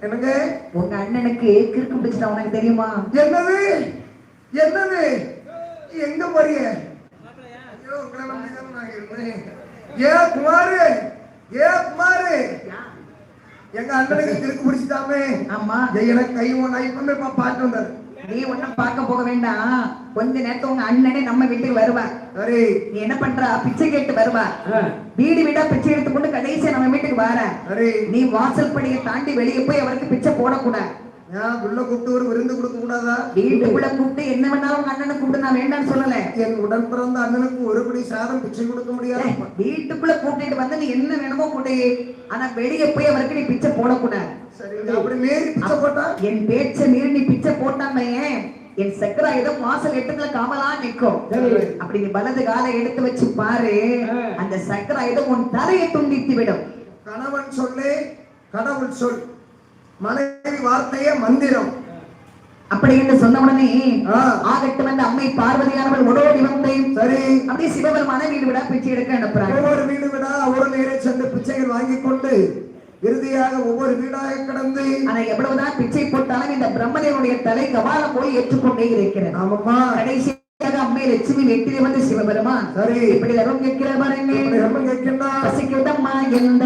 என்னங்க? உங்க அண்ணனுக்கு கிறுக்கு பிடிச்சிட்டா உனக்கு தெரியுமா? என்னது? என்னது? எங்க இருந்தேன். ஏ குமாரு! ஏ குமாரு! எங்க அண்ணனுக்கு திருக்கு பிடிச்சிட்டாமே. ஆமா. எனக்கு கை ஒன்று இப்ப இப்ப பாட்டு வந்தாரு நீ ஒண்ணும் பார்க்க போக வேண்டாம். கொஞ்ச நேரத்துல உங்க அண்ணனே நம்ம வீட்டுக்கு வருவார். சரி நீ என்ன பண்றா? பிச்சை கேட்டு வருவா வீடு வீடா பிச்சை எடுத்துக்கொண்டு கடைசியா நம்ம வீட்டுக்கு வார சரி நீ வாசல் படியை தாண்டி வெளியே போய் அவருக்கு பிச்சை போடக்கூடாது. உள்ள கூப்பிட்டு ஒரு விருந்து கொடுக்க கூடாதா? வீட்டுக்குள்ள கூப்பிட்டு என்ன வேணாலும் உங்க அண்ணனை கூப்பிட்டு நான் வேண்டாம்னு சொல்லல. என் உடன் பிறந்த அண்ணனுக்கு ஒரு படி சாதம் பிச்சை கொடுக்க முடியாது. வீட்டுக்குள்ள கூட்டிட்டு வந்து நீ என்ன வேணுமோ கூட்டி ஆனா வெளியே போய் அவருக்கு நீ பிச்சை போடக்கூடாது. என் பேச்ச மீறி நீ பிச்சை போட்டாமே. என் சக்கராயுதம் வாசல் எட்டுக்குள்ள காமலா நிக்கும். அப்படி நீ வலது காலை எடுத்து வச்சு பாரு. அந்த சக்கராயுதம் உன் தலையை துண்டித்து விடும் கணவன் சொல்லே கடவுள் சொல். மனைவி வார்த்தையே மந்திரம். அப்படி என்று சொன்ன உடனே. ஆகட்டும் வந்து அம்மை பார்வதியானவள் ஓடோடி வந்து சரி. அப்படியே சிவபெருமான வீடு விட பிச்சை எடுக்க அனுப்புறாங்க. ஒவ்வொரு வீடு விடா ஒரு நேரே சென்று பிச்சைகள் வாங்கிக் கொண்டு இறுதியாக ஒவ்வொரு வீடாக கடந்து ஆனா எவ்வளவுதான் பிச்சை போட்டாலும் இந்த பிரம்மதேவனுடைய தலை கபாலம் போய் ஏற்றுக்கொண்டே இருக்கிறது. ஆமாம்மா. கடைசியாக அம்மை லட்சுமி வெற்றி வந்து சிவபெருமான் சரி. இப்படி தரும் கேட்கிற பாருங்க ரொம்ப கேட்கின்றா எந்த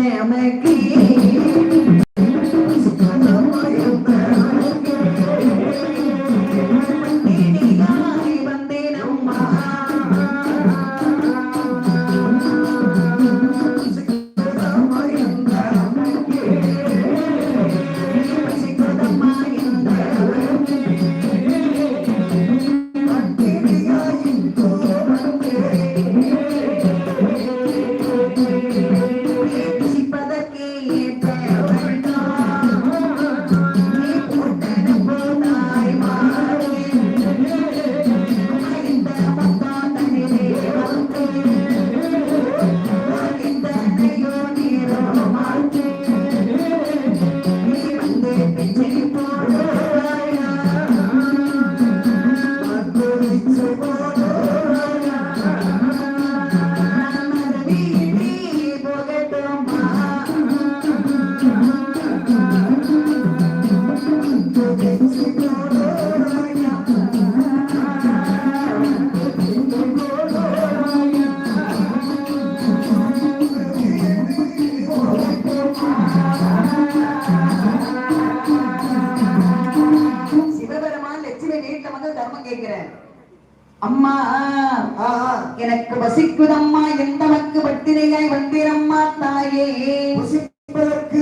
எந்தமக்கு பட்டினியாய் வந்திரம்மா தாயே. புசிப்பதற்கு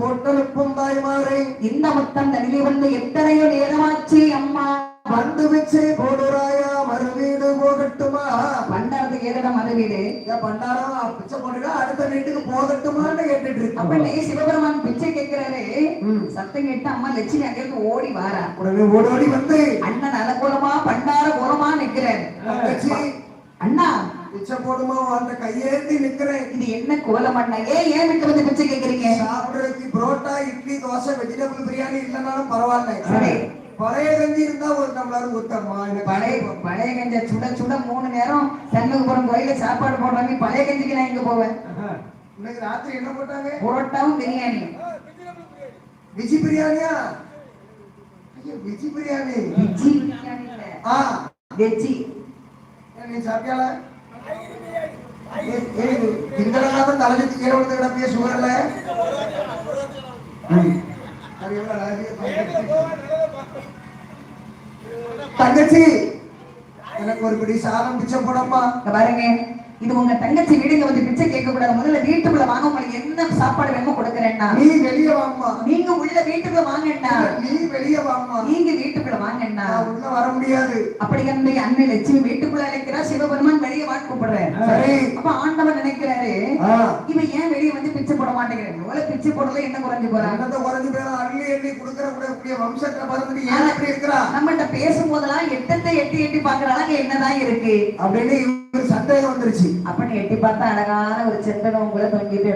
போட்டலுக்கும் தாய்மாரை. இந்த மொத்தம் தனிலே வந்து எத்தனையோ நேரமாச்சு அம்மா. வந்து பிச்சை போடுறாயா மறுவீடு போகட்டுமா? பண்டாரத்துக்கு ஏதடம் மது வீடு ஏன் பண்டாரம் பிச்சை போட்டுட்டா அடுத்த வீட்டுக்கு போகட்டுமான்னு கேட்டுட்டு அப்ப இருக்கு நீ சிவபெருமான் பிச்சை கேட்கிறாரு. சத்தம் கேட்டு அம்மா லட்சுமி அங்கிருந்து ஓடி வாரா. உடனே ஓடி ஓடி வந்து. அண்ணன் நலகோலமா பண்டார கோலமா நிக்கிறார். அண்ணா பிச்சை போடுமா அந்த கையேந்தி நிக்கிறேன் இது என்ன கோலம் அண்ணா? ஏன் ஏன் விட்டு வந்து பிச்சை கேக்குறீங்க சாப்பிடுறதுக்கு புரோட்டா இட்லி தோசை வெஜிடபிள் பிரியாணி இல்லைனாலும் பரவாயில்ல. பழைய கஞ்சி இருந்தா ஒரு டம்ளர் ஊத்தம்மா. எனக்கு பழைய பழைய கஞ்ச சுட சுட மூணு நேரம் சண்முகபுரம் கோயில சாப்பாடு போடுறாங்க பழைய கஞ்சிக்கு நான் எங்க போவேன்? இன்னைக்கு ராத்திரி என்ன போட்டாங்க? புரோட்டாவும் பிரியாணியும். விஜி பிரியாணியா? விஜி பிரியாணி. வெஜ்ஜி பிரியாணி ஆ. வெஜ்ஜி. நீ சாப்பிட்டால திங்களெல்லாம் தலைச்சு கீழே விழுந்து கிடப்பிய சுகர்ல தங்கச்சி எனக்கு ஒரு பிடி சாதம் பிச்சை போடப்பா பாருங்க. இது உங்க தங்கச்சி வீடுங்க வந்து பிச்சை கேட்க கூடாது முதல்ல வீட்டுக்குள்ள வாங்க. உங்களுக்கு என்ன சாப்பாடு வேணுமோ கொடுக்குறேன்னா. நீ வெளியே வாம்மா. நீங்க உள்ள வீட்டுக்குள்ள வாங்கண்ணா. நீ வெளியே வாம்மா. நீங்க வீட்டுக்குள்ள வாங்கண்ணா. உள்ள வர முடியாது. அப்படி வந்து அண்ணன் லட்சுமி வீட்டுக்குள்ள அழைக்கிறா சிவபெருமான் வெளியே வாங்க கூப்பிடுறேன் அப்ப ஆண்டவன் நினைக்கிறாரு. இவன் ஏன் வெளியே வந்து பிச்சை போட மாட்டேங்கிறேன் இவ்வளவு பிச்சை போடல என்ன குறைஞ்சு போறாங்க அன்னத்தை குறைஞ்சு பேரும் அள்ளி எண்ணி கொடுக்கற கூடிய வம்சத்துல பிறந்துட்டு ஏன் இப்படி இருக்கிறா. நம்மகிட்ட பேசும்போதெல்லாம் எட்டத்தை எட்டி எட்டி பாக்குற அளவுக்கு என்னதான் இருக்கு? அப்படின்னு சந்தேகம் வந்துருச்சு. அப்படி எட்டி பார்த்தா அழகான ஒரு செந்தனம் உங்களை தொங்கிட்டு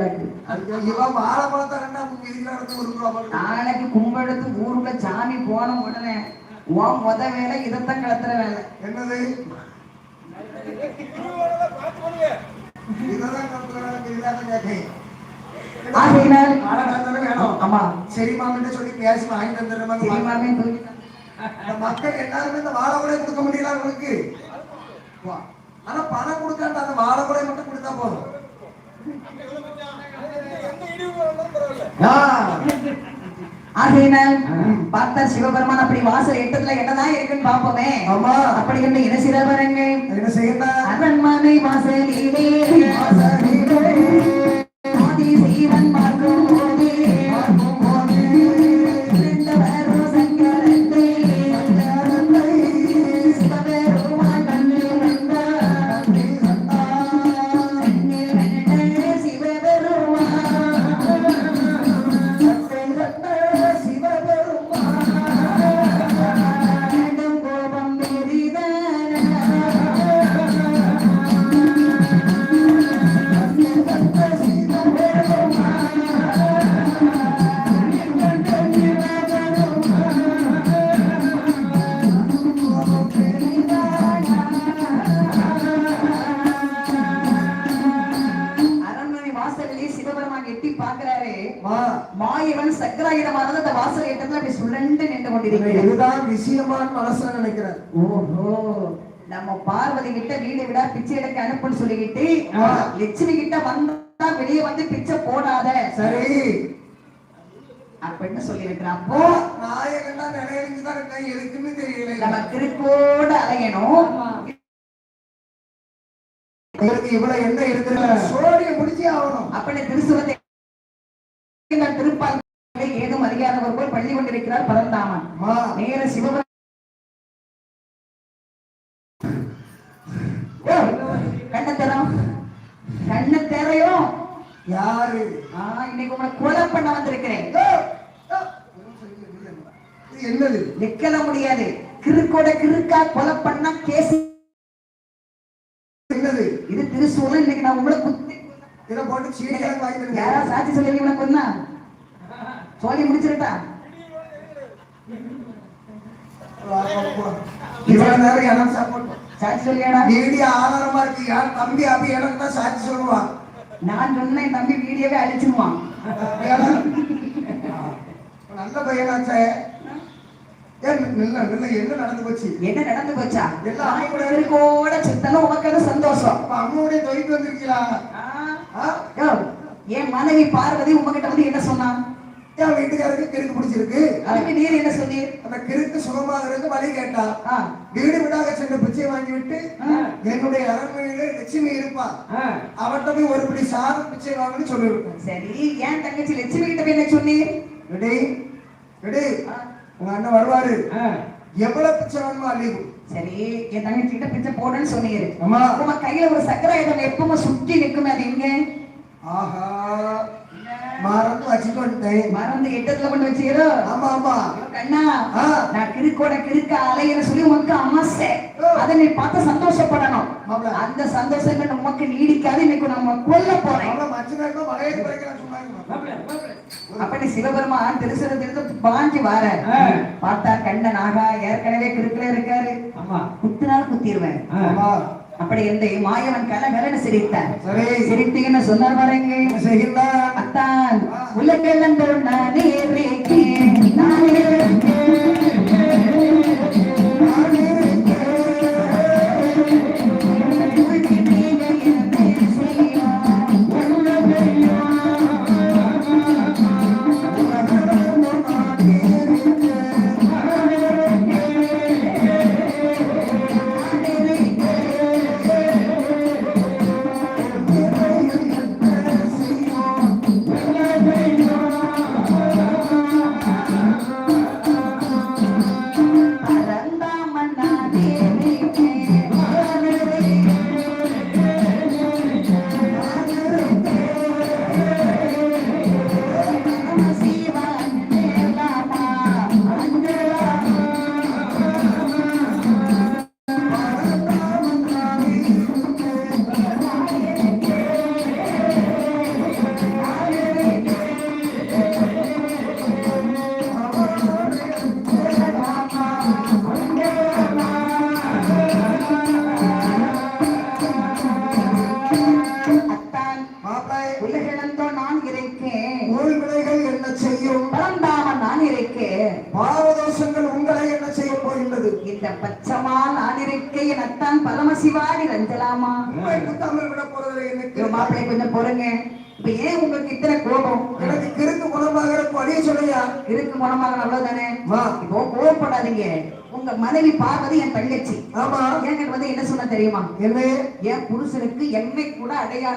ஐயோ, இவன் வாழை பழத்தை ரெண்டா முக்கி இதுல எடுத்து கொடுக்குறான் நாளைக்கு கும்பெடுத்து ஊருக்குள்ள சாமி போன உடனே உன் முத வேலை இதைத்தான் கிளத்துற வேலை. என்னது? ஆமா. சரி மாமிட்ட சொல்லி பேசி வாங்கி தந்துடுறேன் மக்கள் எல்லாருமே இந்த வாழை கூட கொடுக்க முடியல அவங்களுக்கு வா. ஆனா பணம் கொடுக்காண்ட அந்த வாழை மட்டும் கொடுத்தா போதும். ஆகையினால் பார்த்தா சிவபெருமான் அப்படி வாசல் எட்டத்துல என்னதான் இருக்குன்னு பாப்போமே ஆமா. அப்படி என்று என்ன சிறவரங்க என்ன செய்யணும் அரண்மனை வாசலிலே வாசலிலே. ஆதி சீவன் வாசலிலே சிவபெருமான் எட்டி பார்க்கிறாரு மாயவன் சக்கராயுதமானது அந்த வாசல் ஏற்றத்துல அப்படி சுழண்டு நின்று கொண்டிருக்கிறது இதுதான் விஷயமான மனசுல நினைக்கிறேன் ஓஹோ நம்ம பார்வதி கிட்ட வீடு விடா பிச்சை எடுக்க அனுப்புன்னு சொல்லிக்கிட்டு. லட்சுமி கிட்ட வந்தா வெளியே வந்து பிச்சை போடாத. சரி. அப்படின்னு சொல்லி இருக்கிறான் அப்போ நாயகன்னா நினைவுதான் இருக்கேன் எதுக்குன்னு தெரியல நம்ம திருக்கோட அலையணும். உங்களுக்கு இவ்வளவு என்ன இருக்குது சோழிய முடிச்சே ஆகணும். அப்படி திருசுவத்தை திருப்பால் ஏதும் அறியாதவர் போல் பள்ளி கொண்டிருக்கிறார் பரந்தாமன். அம்மா, நேர சிவபெருமான் ஓ, கண்ணை திறம் கண்ணை திறையும் யாரு இன்னைக்கு உங்களை கொலை பண்ண வந்திருக்கிறேன். என்னது? நிக்கல முடியாது. கிறுக்கோட கிறுக்கா கொலை பண்ணா கேஸ் இது திருசூலம் இன்னைக்கு நான் உங்களை குத்தி இதை போட்டு சீனியாக வாங்கிட்டு யாரா சாட்சி சொல்லி உனக்கு கொன்னா? சொல்லி முடிச்சிருட்டா? இவ்வளவு நேரம் எனக்கு சப்போர்ட் சாட்சி சொல்லியாடா மீடியா ஆதாரமா இருக்கு. யார் தம்பி அப்படி எனக்கு தான் சாட்சி சொல்லுவான் நான் சொன்னேன் என் தம்பி வீடியோவே அழிச்சிருவான். நல்ல பையனாச்சே. என்ன நடந்து போச்சு? என்ன நடந்து போச்சா? எல்லாம் திருக்கோட சித்தனும் உனக்கு அது சந்தோஷம். அம்மாவுடைய தொழில் வந்திருக்கீங்களா? என் மனைவி பார்வதி உங்ககிட்ட வந்து என்ன சொன்னான் என் வீட்டுக்காரருக்கு கிறுக்கு பிடிச்சிருக்கு? அதுக்கு நீர் என்ன சொன்னீர் அந்த கிறுக்கு சுகமாகிறதுக்கு வழி கேட்டா வீடு வீடாக சென்று பிச்சை வாங்கி விட்டு என்னுடைய அரண்மனையில லட்சுமி இருப்பா. அவட்ட போய் ஒரு பிடி சாதம் பிச்சை வாங்கன்னு சொல்லியிருக்கேன். சரி ஏன் தங்கச்சி லட்சுமி கிட்ட போய் என்ன சொன்னீர்? ரெடி ரெடி உங்க அண்ணன் வருவாரு. எவ்வளவு பிச்சை வேணுமோ கொடு. சரி என் தங்கச்சி கிட்ட பிச்சை போடுன்னு சொன்னீர். அம்மா. உங்க கையில ஒரு சக்கரை ஐட்டம் எப்பவுமே சுற்றி நிக்குமே அது எங்க? ஆஹா. மறந்து வந்துட்டேன். மறந்து எட்டத்துல கொண்டு வச்சுக்கிறோ ஆமா ஆமா. கண்ணா. நான் கிறுக்கோட கிறுக்க அலையில சொல்லி உனக்கு ஆசை அதை நீ பார்த்து சந்தோஷப்படணும். அந்த சந்தோஷங்கள் உனக்கு நீடிக்காது இன்னைக்கு நம்ம கொல்ல போறேன். மச்சினாருக்கும் வளைய குறைக்கலாம் சொன்னாங்க அப்படி சிவபெருமான் திருசனத்திலிருந்து பாஞ்சு வார. பார்த்தா கண்ணன் ஆகா ஏற்கனவே கிறுக்கல இருக்காரு. குத்தினால் குத்திடுவேன் அப்படி இந்த மாயவன் கல கலன்னு சிரித்தார். சரி. சிரித்தீங்கன்னு சொன்னார் பாருங்க அத்தான். உலகெல்லாம் நானே இருக்கேன் நானே இருக்கேன் ஆனிருக்கை எனத்தான் பரமசிவாடி ரஞ்சலாமா? உண்மை குத்தாமல் விட போறதில்லை எனக்கு. ஐயோ, மாப்பிள்ளை கொஞ்சம் பொறுங்க. இப்ப ஏன் உங்களுக்கு இத்தனை கோபம்? எனக்கு கிறுக்கு குணமாகிற வழிய சொல்லையா? இருக்கு குணமாக அவ்வளவுதானே? வா. இப்போ கோவப்படாதீங்க. உங்க மனைவி பார்வதி என் தங்கச்சி. ஆமா. ஏங்க வந்து என்ன சொன்ன தெரியுமா? என்ன? என் புருஷனுக்கு என்னை கூட அடையாளம்